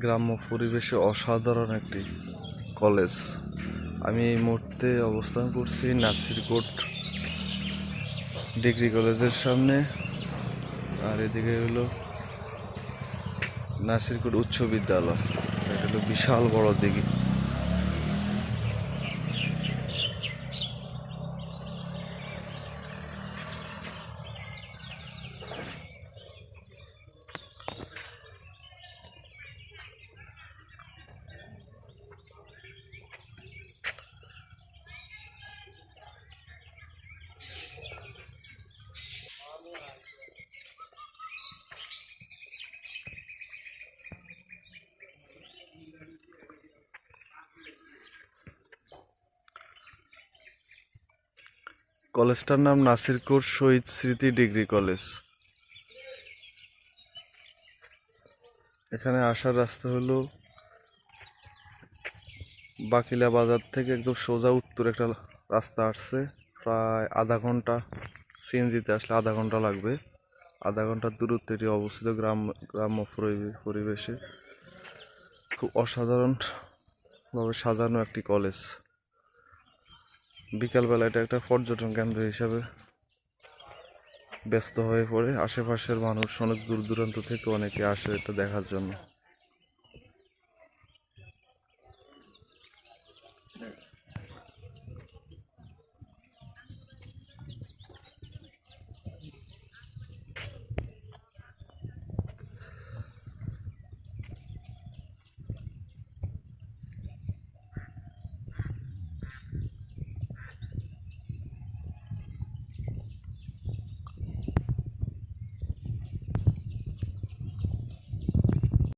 গ্রাম্য পরিবেশে অসাধারণ একটি কলেজ। আমি এই মুহূর্তে অবস্থান করছি নাসিরকোট ডিগ্রি কলেজের সামনে। আর এদিকে হলো নাসিরকোট উচ্চ বিদ্যালয়। এটা হলো বিশাল বড় দিঘি কলেজটার নাম নাসিরকোট শহীদ স্মৃতি ডিগ্রি কলেজ। এখানে আসার রাস্তা হলো বাকিলা বাজার থেকে একদম সোজা উত্তর একটা রাস্তা আসছে। প্রায় আধা ঘণ্টা সিএনজিতে আসলে আধা ঘণ্টা লাগবে। আধা ঘণ্টার দূরত্ব এটি অবস্থিত গ্রাম, গ্রাম্য পরিবে- পরিবেশে। খুব অসাধারণভাবে সাজানো একটি কলেজ। বিকালবেলা এটা একটা পর্যটন কেন্দ্র হিসাবে ব্যস্ত হয়ে পড়ে। আশেপাশের মানুষ অনেক দূর দূরান্ত থেকে অনেকে আসে এটা দেখার জন্য।